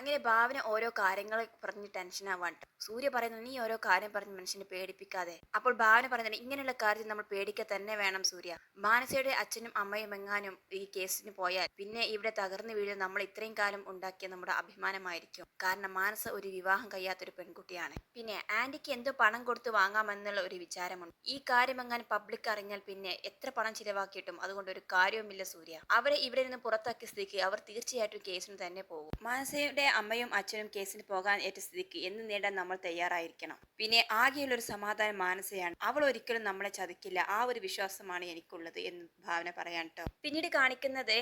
അങ്ങനെ ഭാവന ഓരോ കാര്യങ്ങൾ പറഞ്ഞ് ടെൻഷൻ ആവാൻ. സൂര്യ പറയുന്നത് നീ ഓരോ കാര്യം പറഞ്ഞ് മനുഷ്യനെ പേടിപ്പിക്കാതെ. അപ്പോൾ ഭാവന പറയുന്നത് ഇങ്ങനെയുള്ള കാര്യത്തിൽ നമ്മൾ പേടിക്കുക തന്നെ വേണം സൂര്യ. മാനസയുടെ അച്ഛനും അമ്മയും എങ്ങാനും ഈ കേസിന് പോയാൽ പിന്നെ ഇവിടെ തകർന്നു വീഴുന്ന നമ്മൾ ഇത്രയും കാലം ഉണ്ടാക്കിയ നമ്മുടെ അഭിമാനമായിരിക്കും. കാരണം മാനസ ഒരു വിവാഹം കഴിയാത്തൊരു പെൺകുട്ടിയാണ്. പിന്നെ ആന്റിക്ക് എന്തോ പണം കൊടുത്ത് വാങ്ങാമെന്നുള്ള ഒരു വിചാരമുണ്ട്. ഈ കാര്യം എങ്ങാനും പബ്ലിക് അറിഞ്ഞാൽ പിന്നെ എത്ര പണം ചിലവാക്കിയിട്ടും അതുകൊണ്ട് ഒരു കാര്യവുമില്ല സൂര്യ. അവരെ ഇവിടെ നിന്ന് പുറത്താക്കിയ സ്ഥിതിക്ക് അവർ തീർച്ചയായിട്ടും കേസിന് തന്നെ പോകും. മാനസയുടെ അമ്മയും അച്ഛനും കേസിന് പോകാൻ ഏറ്റ സ്ഥിതിക്ക് എന്ന് നേടാൻ നമ്മൾ തയ്യാറായിരിക്കണം. പിന്നെ ആകെയുള്ള ഒരു സമാധാനം മാനസയാണ്. അവൾ ഒരിക്കലും നമ്മളെ ചതിക്കില്ല. ആ ഒരു വിശ്വാസമാണ് എനിക്കുള്ളത് എന്ന് ഭാവന പറയാൻ കേട്ടോ പിന്നീട് കാണിക്കുന്നത്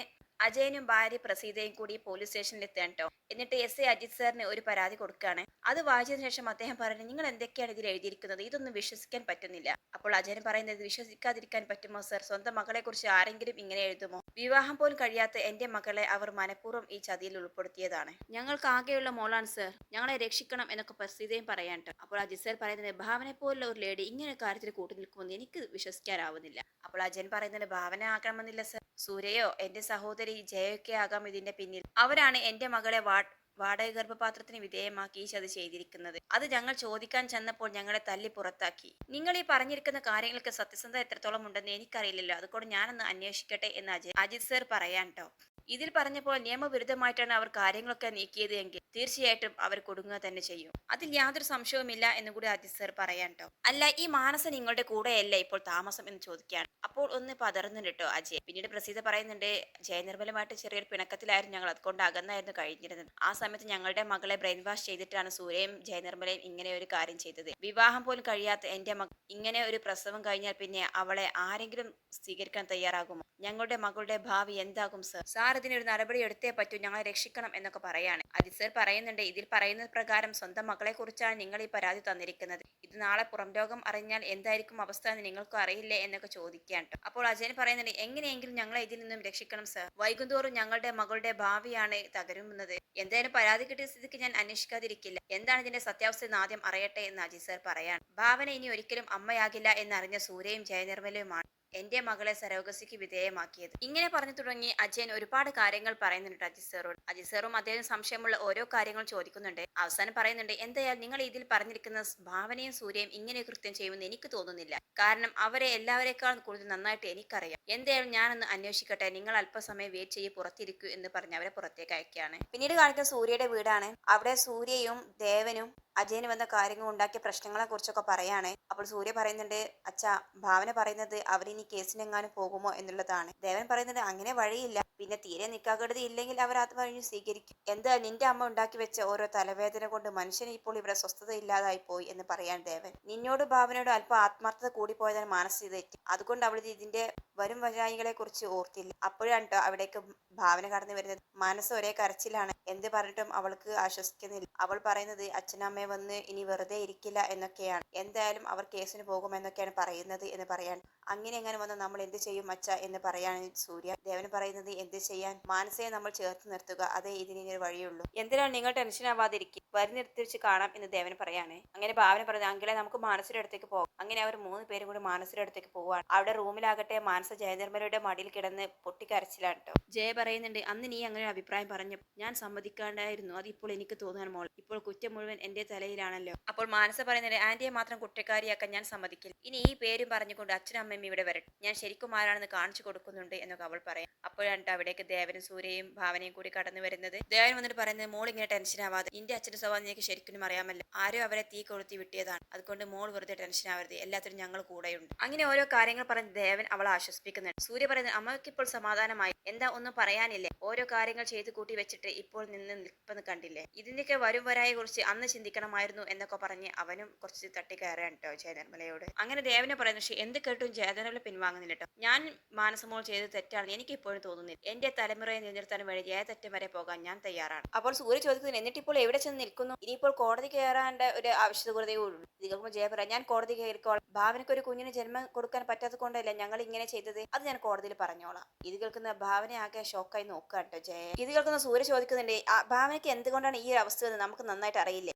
അജയനും ഭാര്യ പ്രസീതയും കൂടി പോലീസ് സ്റ്റേഷനിൽ എത്തേണ്ടോ എന്നിട്ട് എസ് എ അജിത് സാറിന് ഒരു പരാതി കൊടുക്കുകയാണ്. അത് വായിച്ചതിനു ശേഷം അദ്ദേഹം പറഞ്ഞു നിങ്ങൾ എന്തൊക്കെയാണ് ഇതിൽ എഴുതിയിരിക്കുന്നത്? ഇതൊന്നും വിശ്വസിക്കാൻ പറ്റുന്നില്ല. അപ്പോൾ അജയൻ പറയുന്നത് വിശ്വസിക്കാതിരിക്കാൻ പറ്റുമോ സർ സ്വന്തം മകളെ കുറിച്ച് ആരെങ്കിലും ഇങ്ങനെ എഴുതുമോ? വിവാഹം പോലും കഴിയാത്ത എന്റെ മകളെ അവർ മനഃപൂർവം ഈ ചതിയിൽ ഉൾപ്പെടുത്തിയതാണ്. ഞങ്ങൾക്ക് ആകെയുള്ള മോളാണ് സർ ഞങ്ങളെ രക്ഷിക്കണം എന്നൊക്കെ പ്രസീതയും പറയാൻ. അപ്പോൾ അജിത് സാർ പറയുന്നത് ഭാവനെ പോലുള്ള ഒരു ലേഡി ഇങ്ങനെ കാര്യത്തിൽ കൂട്ടു നിൽക്കുമെന്ന് എനിക്ക് വിശ്വസിക്കാനാവുന്നില്ല. അപ്പോൾ അജയൻ പറയുന്നത് ഭാവന ആക്കണമെന്നില്ല സർ സൂര്യയോ എന്റെ സഹോദരി ജയൊക്കെ ആകാം ഇതിന്റെ പിന്നിൽ. അവരാണ് എന്റെ മകളെ വാ വാടക ഗർഭപാത്രത്തിന് വിധേയമാക്കി ഈ ചതി ചെയ്തിരിക്കുന്നത്. അത് ഞങ്ങൾ ചോദിക്കാൻ ചെന്നപ്പോൾ ഞങ്ങളെ തല്ലി പുറത്താക്കി. നിങ്ങൾ ഈ പറഞ്ഞിരിക്കുന്ന കാര്യങ്ങൾക്ക് സത്യസന്ധത എത്രത്തോളം ഉണ്ടെന്ന് എനിക്കറിയില്ലല്ലോ. അതുകൊണ്ട് ഞാനൊന്ന് അന്വേഷിക്കട്ടെ എന്ന് അജിത് സർ പറയാൻ ട്ടോ. ഇതിൽ പറഞ്ഞപ്പോൾ നിയമവിരുദ്ധമായിട്ടാണ് അവർ കാര്യങ്ങളൊക്കെ നീക്കിയത് എങ്കിൽ തീർച്ചയായിട്ടും അവർ കൊടുങ്ങുക തന്നെ ചെയ്യും. അതിൽ യാതൊരു സംശയവുമില്ല എന്ന് കൂടി അജിത് സർ പറയാൻ ട്ടോ. അല്ല ഈ മാനസ നിങ്ങളുടെ കൂടെയല്ല ഇപ്പോൾ താമസം എന്ന് ചോദിക്കുകയാണ്. അപ്പോൾ ഒന്ന് പതറുന്നുണ്ട് അജയ്. പിന്നീട് പ്രസീത പറയുന്നുണ്ട് ജയനിർമ്മലമായിട്ട് ചെറിയൊരു പിണക്കത്തിലായിരുന്നു ഞങ്ങൾ. അതുകൊണ്ട് അകന്നായിരുന്നു കഴിഞ്ഞിരുന്നത്. ആ സമയത്ത് ഞങ്ങളുടെ മകളെ ബ്രെയിൻ വാഷ് ചെയ്തിട്ടാണ് സൂര്യയും ജയനിർമ്മലയും ഇങ്ങനെ ഒരു കാര്യം ചെയ്തത്. വിവാഹം പോലും കഴിയാത്ത എന്റെ മകൾ ഇങ്ങനെ ഒരു പ്രസവം കഴിഞ്ഞാൽ പിന്നെ അവളെ ആരെങ്കിലും സ്വീകരിക്കാൻ തയ്യാറാകുമോ? ഞങ്ങളുടെ മകളുടെ ഭാവി എന്താകും സർ സാർ ഇതിനൊരു നടപടി എടുത്തേ പറ്റൂ ഞങ്ങളെ രക്ഷിക്കണം എന്നൊക്കെ പറയാണ്. അജിത് സർ പറയുന്നുണ്ട് ഇതിൽ പറയുന്ന പ്രകാരം സ്വന്തം മക്കളെ കുറിച്ചാണ് നിങ്ങൾ ഈ പരാതി തന്നിരിക്കുന്നത്. ഇത് നാളെ പുറം ലോകം അറിഞ്ഞാൽ എന്തായിരിക്കും അവസ്ഥ എന്ന് നിങ്ങൾക്ക് അറിയില്ലേ? എന്നൊക്കെ ചോദിക്കാൻ അപ്പോൾ അജയൻ പറയുന്നുണ്ട് എങ്ങനെയെങ്കിലും ഞങ്ങളെ ഇതിൽ നിന്നും രക്ഷിക്കണം സർ വൈകുന്തോറും ഞങ്ങളുടെ മകളുടെ ഭാവിയാണ് തകരുന്നത്. എന്തായാലും പരാതി കിട്ടിയ സ്ഥിതിക്ക് ഞാൻ അന്വേഷിക്കാതിരിക്കില്ല. എന്താണ് ഇതിന്റെ സത്യാവസ്ഥ എന്ന് ആദ്യം അറിയട്ടെ എന്ന് അജിത് സർ പറയാണ്. ഭാവന ഇനി ഒരിക്കലും അമ്മയാകില്ല എന്നറിഞ്ഞ സൂര്യയും ജയനിർമ്മലയുമാണ്. എന്റെ മകളെ സരോഗസിക്ക് വിധേയമാക്കിയത്. ഇങ്ങനെ പറഞ്ഞു തുടങ്ങി അജയൻ ഒരുപാട് കാര്യങ്ങൾ പറയുന്നുണ്ട് അജിത് സാറോട്. അജിത് സാറും അദ്ദേഹം സംശയമുള്ള ഓരോ കാര്യങ്ങൾ ചോദിക്കുന്നുണ്ട്. അവസാനം പറയുന്നുണ്ട് എന്തായാലും നിങ്ങൾ ഇതിൽ പറഞ്ഞിരിക്കുന്ന ഭാവനയും സൂര്യയും ഇങ്ങനെ കൃത്യം ചെയ്യുമെന്ന് എനിക്ക് തോന്നുന്നില്ല. കാരണം അവരെ എല്ലാവരെക്കാളും കൂടുതൽ നന്നായിട്ട് എനിക്കറിയാം. എന്തായാലും ഞാനൊന്ന് അന്വേഷിക്കട്ടെ. നിങ്ങൾ അല്പസമയം വെയിറ്റ് ചെയ്ത് പുറത്തിരിക്കൂ എന്ന് പറഞ്ഞ് അവരെ പുറത്തേക്ക് അയക്കുകയാണ്. പിന്നീട് കാണിക്കുന്ന സൂര്യയുടെ വീടാണ്. അവിടെ സൂര്യയും ദേവനും അജയന് വന്ന കാര്യങ്ങൾ ഉണ്ടാക്കിയ പ്രശ്നങ്ങളെ കുറിച്ചൊക്കെ പറയാണ്. അപ്പോൾ സൂര്യ പറയുന്നുണ്ട് അച്ഛ ഭാവന പറയുന്നത് അവരിനി കേസിനെങ്ങാനും പോകുമോ എന്നുള്ളതാണ്. ദേവൻ പറയുന്നത് അങ്ങനെ വഴിയില്ല. പിന്നെ തീരെ നിക്കാകരുത് ഇല്ലെങ്കിൽ അവർ അത് സ്വീകരിക്കും. എന്താ നിന്റെ അമ്മ ഉണ്ടാക്കി വെച്ച ഓരോ തലവേദന കൊണ്ട് മനുഷ്യന് ഇപ്പോൾ ഇവിടെ സ്വസ്ഥത ഇല്ലാതായി പോയി എന്ന് പറയാൻ ദേവൻ. നിന്നോട് ഭാവനയോട് അല്പം ആത്മാർത്ഥത കൂടിപ്പോയതാണ് മാനസിക തെറ്റ്. അതുകൊണ്ട് അവൾ ഇതിന്റെ വരും വരായികളെ കുറിച്ച് ഓർത്തില്ല. അപ്പോഴാണ് കേട്ടോ അവിടേക്ക് ഭാവന കടന്നു വരുന്നത്. മനസ്സ് ഒരേ കരച്ചിലാണ്. എന്ത് പറഞ്ഞിട്ടും അവൾക്ക് ആശ്വസിക്കുന്നില്ല. അവൾ പറയുന്നത് അച്ഛനമ്മയെ വന്ന് ഇനി വെറുതെ ഇരിക്കില്ല എന്നൊക്കെയാണ്. എന്തായാലും അവർ കേസിന് പോകുമെന്നൊക്കെയാണ് പറയുന്നത് എന്ന് പറയാൻ. അങ്ങനെ എങ്ങനെ വന്ന് നമ്മൾ എന്ത് ചെയ്യും അച്ഛ എന്ന് പറയാണ് സൂര്യ. ദേവൻ പറയുന്നത് എന്ത് ചെയ്യാൻ? മാനസയെ നമ്മൾ ചേർത്ത് നിർത്തുക. അതേ ഇതിന് ഇനി ഒരു വഴിയുള്ളൂ. എന്തിനാണ് നിങ്ങൾ ടെൻഷൻ ആവാതിരിക്കും വരുന്നിടത്ത് വെച്ച് കാണാം എന്ന് ദേവന് പറയാണ്. അങ്ങനെ ഭാവന പറഞ്ഞു അങ്കിളെ നമുക്ക് മാനസിയുടെ അടുത്തേക്ക് പോകാം. അങ്ങനെ അവർ മൂന്ന് പേരും കൂടി മാനസിയുടെ അടുത്തേക്ക് പോവാണ്. അവിടെ റൂമിലാകട്ടെ മാനസ ജയനിർമ്മലയുടെ മടിയിൽ കിടന്ന് പൊട്ടിക്കരച്ചിലാണ് കേട്ടോ ജയ പറയുന്നുണ്ട് അന്ന് നീ അങ്ങനെ അഭിപ്രായം പറഞ്ഞു ഞാൻ സമ്മതിക്കാണ്ടായിരുന്നു. അത് ഇപ്പോൾ എനിക്ക് തോന്നാൻ മോൾ ഇപ്പോൾ കുറ്റം മുഴുവൻ എന്റെ തലയിലാണല്ലോ. അപ്പോൾ മാനസ പറയുന്നുണ്ട് ആന്റിയെ മാത്രം കുറ്റക്കാരിയാക്കാൻ ഞാൻ സമ്മതിക്കില്ല. ഇനി ഈ പേരും പറഞ്ഞുകൊണ്ട് അച്ഛനും അമ്മയും ഇവിടെ വരട്ടെ. ഞാൻ ശരിക്കും ആരാണെന്ന് കാണിച്ചു കൊടുക്കുന്നുണ്ട് എന്നൊക്കെ അവൾ പറയാം. അപ്പോഴാണ് അവിടേക്ക് ദേവനും സൂര്യയും ഭാവനയും കൂടി കടന്നു വരുന്നത്. ദേവൻ വന്നിട്ട് പറയുന്നത് മോൾ ഇങ്ങനെ ടെൻഷൻ ആവാതെ നിന്റെ അച്ഛന്റെ സ്വഭാവം നിനക്ക് ശരിക്കും അറിയാമല്ലോ. ആരോ അവരെ തീ കൊളുത്തി വിട്ടിയതാണ്. അതുകൊണ്ട് മോൾ വെറുതെ ടെൻഷൻ ആവരുത്. എല്ലാത്തിനും ഞങ്ങൾ കൂടെയുണ്ട്. അങ്ങനെ ഓരോ കാര്യങ്ങൾ പറഞ്ഞ് ദേവൻ അവളെ ആശ്വസിപ്പിക്കുന്നുണ്ട്. സൂര്യ പറയുന്നത് അമ്മയ്ക്ക് ഇപ്പോൾ സമാധാനമായി. എന്താ ഒന്നും പറയാനില്ലേ? ഓരോ കാര്യങ്ങൾ ചെയ്തു കൂട്ടി വെച്ചിട്ട് ഇപ്പോൾ നിന്ന് നിൽപ്പെന്ന് കണ്ടില്ലേ? ഇതിന്റെയൊക്കെ വരും വരായെ കുറിച്ച് അന്ന് ചിന്തിക്കണമായിരുന്നു എന്നൊക്കെ പറഞ്ഞ് അവനും കുറച്ച് തട്ടിക്കയറാണ് കേട്ടോ ജയനിർമ്മലയോട് അങ്ങനെ ദേവനെ പറയുന്നു പക്ഷെ എന്ത് കേട്ടും ജയനിർമ്മല പിൻവാങ്ങുന്നില്ല കേട്ടോ ഞാൻ മാനസമോൾ ചെയ്ത് തെറ്റാണെന്ന് എനിക്ക് ഇപ്പോഴും തോന്നുന്നില്ല. എന്റെ തലമുറയെ നിലനിർത്താൻ വേണ്ടി ഏതറ്റം വരെ പോകാൻ ഞാൻ തയ്യാറാണ്. അപ്പോൾ സൂര്യ ചോദിക്കുന്നു എന്നിട്ട് ഇപ്പോൾ എവിടെ ചെന്ന് നിൽക്കുന്നു ഇനിയിപ്പോൾ കോടതി കയറാന്റെ ഒരു ആവശ്യത കൂടുതലേ ഉള്ളൂ. ഇത് ജയപ്രദ ജയ ഞാൻ കോടതി കയറിക്കോളാം. ഭാവനയ്ക്ക് ഒരു കുഞ്ഞിന് ജന്മം കൊടുക്കാൻ പറ്റാത്തത് കൊണ്ടല്ല ഞങ്ങൾ ഇങ്ങനെ ചെയ്തത്? അത് ഞാൻ കോടതിയിൽ പറഞ്ഞോളാം. ഇത് കേൾക്കുന്ന ഭാവന ആകെ ഷോക്കായി നോക്കുക കേട്ടോ ജയ. ഇത് കേൾക്കുന്ന സൂര്യ ചോദിക്കുന്നുണ്ട് "ആ, ഭാവനയ്ക്ക് എന്തുകൊണ്ടാണ് ഈ ഒരു അവസ്ഥ എന്ന് നമുക്ക് നന്നായിട്ട് അറിയില്ലേ?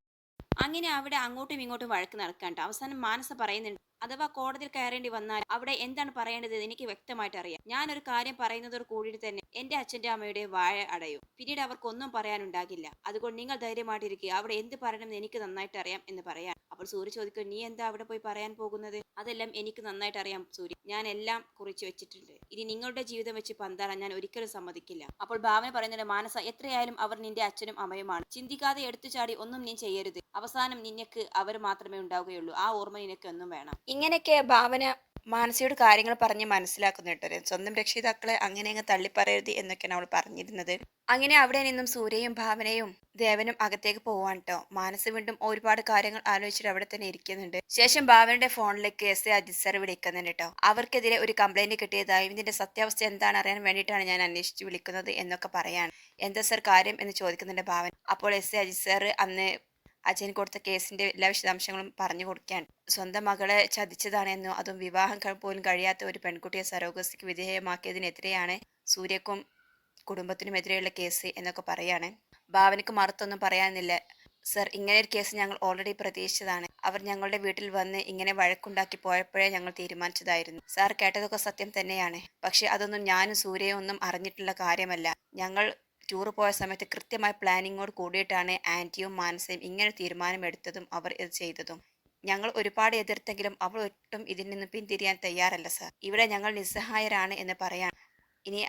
അങ്ങനെ അവിടെ അങ്ങോട്ടും ഇങ്ങോട്ടും വഴക്ക് നടക്കാണ്ട് അവസാനം മാനസ പറയുന്നുണ്ട് അഥവാ കോടതിയിൽ കയറേണ്ടി വന്നാൽ അവിടെ എന്താണ് പറയേണ്ടത് എനിക്ക് വ്യക്തമായിട്ട് അറിയാം. ഞാൻ ഒരു കാര്യം പറയുന്നതോട് കൂടിയിട്ട് തന്നെ എന്റെ അച്ഛന്റെ അമ്മയുടെ വാഴ അടയും. പിന്നീട് അവർക്കൊന്നും പറയാനുണ്ടാകില്ല. അതുകൊണ്ട് നിങ്ങൾ ധൈര്യമായിട്ടിരിക്കുക. അവിടെ എന്ത് പറയണമെന്ന് എനിക്ക് നന്നായിട്ട് അറിയാം എന്ന് പറയാൻ അപ്പോൾ സൂര്യ ചോദിക്കും നീ എന്താ അവിടെ പോയി പറയാൻ പോകുന്നത്? അതെല്ലാം എനിക്ക് നന്നായിട്ട് അറിയാം സൂര്യ. ഞാൻ എല്ലാം കുറിച്ച് വെച്ചിട്ടുണ്ട്. ഇനി നിങ്ങളുടെ ജീവിതം വെച്ച് പന്താറാൻ ഞാൻ ഒരിക്കലും സമ്മതിക്കില്ല. അപ്പോൾ ഭാവന പറയുന്നുണ്ട് മാനസ എത്രയായാലും അവർ നിന്റെ അച്ഛനും അമ്മയുമാണ്. ചിന്തിക്കാതെ എടുത്തു ചാടി ഒന്നും നീ ചെയ്യരുത്. അവസാനം നിനക്ക് അവർ മാത്രമേ ഉണ്ടാവുകയുള്ളൂ. ആ ഓർമ്മ നിനക്ക് ഒന്നും വേണം. ഇങ്ങനെയൊക്കെ ഭാവന മാനസിയോട് കാര്യങ്ങൾ പറഞ്ഞ് മനസ്സിലാക്കുന്നുണ്ട് സ്വന്തം രക്ഷിതാക്കളെ അങ്ങനെ അങ്ങ് തള്ളിപ്പറയരുത് എന്നൊക്കെയാണ് അവൾ പറഞ്ഞിരുന്നത്. അങ്ങനെ അവിടെ നിന്നും സൂര്യയും ഭാവനയും ദേവനും അകത്തേക്ക് പോവാൻ കേട്ടോ. മാനസ് വീണ്ടും ഒരുപാട് കാര്യങ്ങൾ ആലോചിച്ചിട്ട് അവിടെ തന്നെ ഇരിക്കുന്നുണ്ട്. ശേഷം ഭാവനയുടെ ഫോണിലേക്ക് എസ് എ അജിത് സാർ വിളിക്കുന്നുണ്ട് കേട്ടോ. അവർക്കെതിരെ ഒരു കംപ്ലൈന്റ് കിട്ടിയതായും ഇതിന്റെ സത്യാവസ്ഥ എന്താണ് അറിയാൻ വേണ്ടിയിട്ടാണ് ഞാൻ അന്വേഷിച്ച് വിളിക്കുന്നത് എന്നൊക്കെ പറയാണ്. എന്താ സർ കാര്യം എന്ന് ചോദിക്കുന്നുണ്ട് ഭാവൻ അപ്പോൾ എസ് എ അജിത് സാർ അന്ന് അജയൻ കൊടുത്ത കേസിന്റെ എല്ലാ വിശദാംശങ്ങളും പറഞ്ഞു കൊടുക്കാൻ. സ്വന്തം മകളെ ചതിച്ചതാണെന്നോ അതും വിവാഹം പോലും കഴിയാത്ത ഒരു പെൺകുട്ടിയെ സരോഗസിക്ക് വിധേയമാക്കിയതിനെതിരെയാണ് സൂര്യക്കും കുടുംബത്തിനുമെതിരെയുള്ള കേസ് എന്നൊക്കെ പറയാണ്. ഭാവനക്ക് മറുത്തൊന്നും പറയാനില്ല. സർ ഇങ്ങനെ ഒരു കേസ് ഞങ്ങൾ ഓൾറെഡി പ്രതീക്ഷിച്ചതാണ്. അവർ ഞങ്ങളുടെ വീട്ടിൽ വന്ന് ഇങ്ങനെ വഴക്കുണ്ടാക്കി പോയപ്പോഴേ ഞങ്ങൾ തീരുമാനിച്ചതായിരുന്നു. സാർ കേട്ടതൊക്കെ സത്യം തന്നെയാണ്. പക്ഷെ അതൊന്നും ഞാനും സൂര്യയും ഒന്നും അറിഞ്ഞിട്ടുള്ള കാര്യമല്ല. ഞങ്ങൾ ടൂർ പോയ സമയത്ത് കൃത്യമായ പ്ലാനിങ്ങോട് കൂടിയിട്ടാണ് ആന്റിയും മാനസയും ഇങ്ങനെ തീരുമാനമെടുത്തതും അവർ ഇത് ചെയ്തതും. ഞങ്ങൾ ഒരുപാട് എതിർത്തെങ്കിലും അവൾ ഒട്ടും ഇതിൽ നിന്ന് പിന്തിരിയാൻ തയ്യാറല്ല സർ ഇവിടെ ഞങ്ങൾ നിസ്സഹായരാണ് എന്ന് പറയാൻ. ഇനി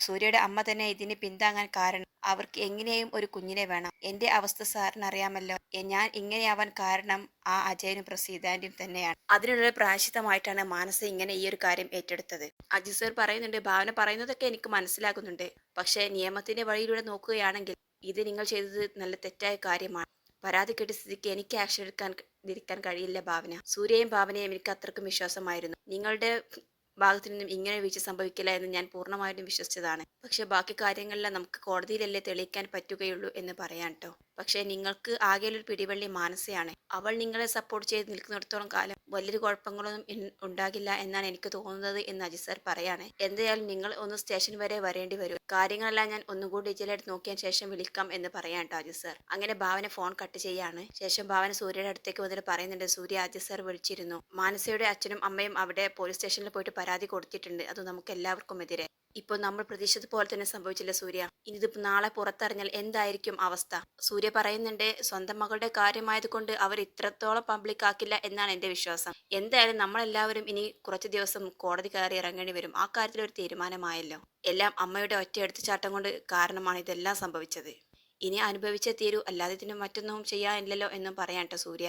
സൂര്യയുടെ അമ്മ തന്നെ ഇതിന് പിന്താങ്ങാൻ കാരണം അവർക്ക് എങ്ങനെയും ഒരു കുഞ്ഞിനെ വേണം. എന്റെ അവസ്ഥ സാറിന് അറിയാമല്ലോ ഞാൻ ഇങ്ങനെയാവാൻ കാരണം ആ അജയനും പ്രസീതാന്റിയും തന്നെയാണ്. അതിനുള്ള പ്രായശിത്തമായിട്ടാണ് മാനസ ഇങ്ങനെ ഈ ഒരു കാര്യം ഏറ്റെടുത്തത്. അജിത് സർ പറയുന്നുണ്ട് ഭാവന പറയുന്നതൊക്കെ എനിക്ക് മനസ്സിലാകുന്നുണ്ട്. പക്ഷേ നിയമത്തിന്റെ വഴിയിലൂടെ നോക്കുകയാണെങ്കിൽ ഇത് നിങ്ങൾ ചെയ്തത് നല്ല തെറ്റായ കാര്യമാണ്. പരാതി കേട്ട സ്ഥിതിക്ക് എനിക്ക് ആക്ഷൻ എടുക്കാൻ ഇരിക്കാൻ കഴിയില്ല ഭാവന. സൂര്യയും ഭാവനയും എനിക്ക് അത്രക്കും വിശ്വാസമായിരുന്നു. നിങ്ങളുടെ ഭാഗത്തു നിന്നും ഇങ്ങനെ വീഴ്ച സംഭവിക്കില്ല എന്ന് ഞാൻ പൂർണമായിട്ടും വിശ്വസിച്ചതാണ്. പക്ഷെ ബാക്കി കാര്യങ്ങളിലാണ് നമുക്ക് കോടതിയിലല്ലേ തെളിയിക്കാൻ പറ്റുകയുള്ളൂ എന്ന് പറയാൻ കേട്ടോ പക്ഷേ നിങ്ങൾക്ക് ആകെയുള്ളൊരു പിടിവള്ളി മാനസയാണ്. അവൾ നിങ്ങളെ സപ്പോർട്ട് ചെയ്ത് നിൽക്കുന്നിടത്തോളം കാലം വലിയൊരു കുഴപ്പങ്ങളൊന്നും ഉണ്ടാകില്ല എന്നാണ് എനിക്ക് തോന്നുന്നത് എന്ന് അജിത് സാർ പറയാണ്. എന്തായാലും നിങ്ങൾ ഒന്ന് സ്റ്റേഷൻ വരെ വരേണ്ടി വരും. കാര്യങ്ങളെല്ലാം ഞാൻ ഒന്നുകൂടി ഡീറ്റെയിലായിട്ട് നോക്കിയ ശേഷം വിളിക്കാം എന്ന് പറയാൻ കേട്ടോ അജിത് സാർ അങ്ങനെ ഭാവന ഫോൺ കട്ട് ചെയ്യാണ്. ശേഷം ഭാവന സൂര്യയുടെ അടുത്തേക്ക് വന്നിട്ട് പറയുന്നുണ്ട് സൂര്യ അജിത് സാർ വിളിച്ചിരുന്നു. മാനസയുടെ അച്ഛനും അമ്മയും അവിടെ പോലീസ് സ്റ്റേഷനിൽ പോയിട്ട് പരാതി കൊടുത്തിട്ടുണ്ട്. അത് നമുക്ക് എല്ലാവർക്കും എതിരെ. ഇപ്പോൾ നമ്മൾ പ്രതീക്ഷിച്ചത് പോലെ തന്നെ സംഭവിച്ചില്ല സൂര്യ. ഇനി ഇതിപ്പോൾ നാളെ പുറത്തറിഞ്ഞാൽ എന്തായിരിക്കും അവസ്ഥ? സൂര്യ പറയുന്നുണ്ട് സ്വന്തം മകളുടെ കാര്യമായതുകൊണ്ട് അവർ ഇത്രത്തോളം പബ്ലിക് ആക്കില്ല എന്നാണ് എന്റെ വിശ്വാസം. എന്തായാലും നമ്മളെല്ലാവരും ഇനി കുറച്ച് ദിവസം കോടതി കയറി ഇറങ്ങേണ്ടി വരും. ആ കാര്യത്തിൽ ഒരു തീരുമാനമായല്ലോ. എല്ലാം അമ്മയുടെ ഒറ്റ എടുത്തുചാട്ടം കൊണ്ട് കാരണമാണ് ഇതെല്ലാം സംഭവിച്ചത്. ഇനി അനുഭവിച്ചേ തീരൂ. അല്ലാതെ ഇതിന് മറ്റൊന്നും ചെയ്യാനില്ലല്ലോ എന്നും പറയാൻ ട്ടോ സൂര്യ.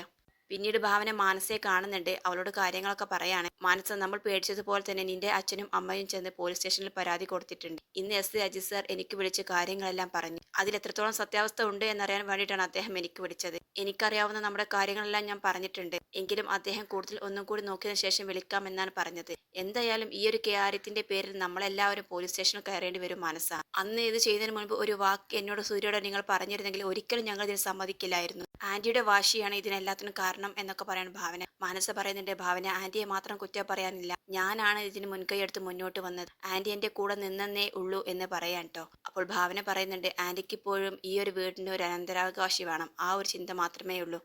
പിന്നീട് ഭാവന മാനസയെ കാണുന്നുണ്ട്. അവളോട് കാര്യങ്ങളൊക്കെ പറയാണ്. മാനസ നമ്മൾ പേടിച്ചതുപോലെ തന്നെ നിന്റെ അച്ഛനും അമ്മയും ചെന്ന് പോലീസ് സ്റ്റേഷനിൽ പരാതി കൊടുത്തിട്ടുണ്ട്. ഇന്ന് എസ്. അജിത് സാർ എനിക്ക് വിളിച്ച് കാര്യങ്ങളെല്ലാം പറഞ്ഞു. അതിൽ എത്രത്തോളം സത്യാവസ്ഥ ഉണ്ട് എന്നറിയാൻ വേണ്ടിയിട്ടാണ് അദ്ദേഹം എനിക്ക് വിളിച്ചത്. എനിക്കറിയാവുന്ന നമ്മുടെ കാര്യങ്ങളെല്ലാം ഞാൻ പറഞ്ഞിട്ടുണ്ട്. എങ്കിലും അദ്ദേഹം കൂടുതൽ ഒന്നും കൂടി നോക്കിയതിനു ശേഷം വിളിക്കാം എന്നാണ് പറഞ്ഞത്. എന്തായാലും ഈ ഒരു കാര്യത്തിന്റെ പേരിൽ നമ്മളെല്ലാവരും പോലീസ് സ്റ്റേഷനിൽ കയറേണ്ടി വരും മനസ്സാണ് അന്ന് ഇത് ചെയ്യുന്നതിന് മുൻപ് ഒരു വാക്ക് എന്നോട് സൂര്യയോട് നിങ്ങൾ പറഞ്ഞിരുന്നെങ്കിൽ ഒരിക്കലും ഞങ്ങൾ ഇതിന് സമ്മതിക്കില്ലായിരുന്നു. ആന്റിയുടെ വാശിയാണ് ഇതിനെല്ലാത്തിനും കാരണം. എന്നൊക്കെ പറയാൻ ഭാവന. മാനസ പറയുന്നതിന്റെ ഭാവന ആന്റിയെ മാത്രം കുറ്റം പറയാനില്ല. ഞാനാണ് ഇതിന് മുൻകൈ എടുത്ത് മുന്നോട്ട് വന്നത്. ആന്റി എന്റെ കൂടെ നിന്നേ ഉള്ളൂ എന്ന് പറയാൻ കേട്ടോ അപ്പോൾ ഭാവന പറയുന്നുണ്ട് ആന്റിക്ക് ഇപ്പോഴും ഈ ഒരു വീടിന്റെ ഒരു അനന്തരാവകാശി വേണം. ആ ഒരു ചിന്ത മാത്രമേ ഉള്ളൂ.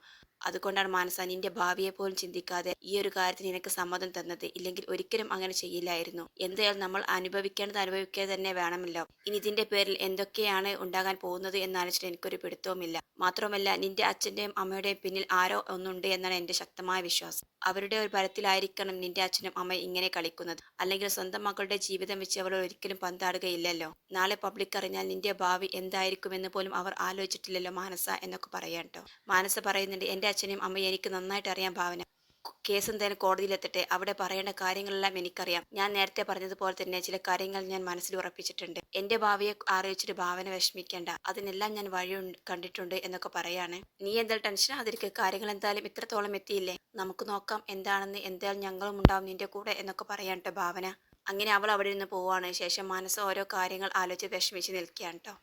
അതുകൊണ്ടാണ് മാനസ നിന്റെ ഭാവിയെ പോലും ചിന്തിക്കാതെ ഈ ഒരു കാര്യത്തിന് നിനക്ക് സമ്മതം തന്നത്. ഇല്ലെങ്കിൽ ഒരിക്കലും അങ്ങനെ ചെയ്യില്ലായിരുന്നു. എന്തായാലും നമ്മൾ അനുഭവിക്കേണ്ടത് അനുഭവിക്കുക തന്നെ വേണമല്ലോ. ഇനി ഇതിന്റെ പേരിൽ എന്തൊക്കെയാണ് ഉണ്ടാകാൻ പോകുന്നത് എന്നാലോചിച്ചിട്ട് എനിക്കൊരു പിടുത്തവുമില്ല. മാത്രമല്ല നിന്റെ അച്ഛന്റെയും അമ്മയുടെയും പിന്നിൽ ആരോ ഒന്നുണ്ട് എന്നാണ് എന്റെ ശക്തമായ വിശ്വാസം. അവരുടെ ഒരു ഫലത്തിലായിരിക്കണം നിന്റെ അച്ഛനും അമ്മയും ഇങ്ങനെ കളിക്കുന്നത്. അല്ലെങ്കിൽ സ്വന്തം മക്കളുടെ ജീവിതം വെച്ച് അവർ ഒരിക്കലും പന്താടുകയില്ലല്ലോ. നാളെ പബ്ലിക് അറിഞ്ഞാൽ നിന്റെ ഭാവി എന്തായിരിക്കുമെന്ന് പോലും അവർ ആലോചിച്ചിട്ടില്ലല്ലോ മാനസ എന്നൊക്കെ പറയാട്ടോ കേട്ടോ മാനസ പറയുന്നുണ്ട് എന്റെ അച്ഛനെയും അമ്മയും എനിക്ക് നന്നായിട്ട് അറിയാം ഭാവന. കേസ് എന്തായാലും കോടതിയിലെത്തട്ടെ അവിടെ പറയേണ്ട കാര്യങ്ങളെല്ലാം എനിക്കറിയാം. ഞാൻ നേരത്തെ പറഞ്ഞതുപോലെ തന്നെ ചില കാര്യങ്ങൾ ഞാൻ മനസ്സിൽ ഉറപ്പിച്ചിട്ടുണ്ട്. എന്റെ ഭാവിയെ ആലോചിച്ചിട്ട് ഭാവന വിഷമിക്കേണ്ട. അതിനെല്ലാം ഞാൻ വഴി കണ്ടിട്ടുണ്ട് എന്നൊക്കെ പറയാണ്. നീ എന്തായാലും ടെൻഷൻ ആതിരിക്കുക കാര്യങ്ങൾ എന്തായാലും ഇത്രത്തോളം എത്തിയില്ലേ? നമുക്ക് നോക്കാം എന്താണെന്ന് എന്തായാലും ഞങ്ങളും ഉണ്ടാവും നിന്റെ കൂടെ എന്നൊക്കെ പറയാം ഭാവന. അങ്ങനെ അവൾ അവിടെ നിന്ന് പോവാണ്. ശേഷം മനസ്സ് ഓരോ കാര്യങ്ങൾ ആലോചിച്ച് വിഷമിച്ച് നിൽക്കുകയാണ് കേട്ടോ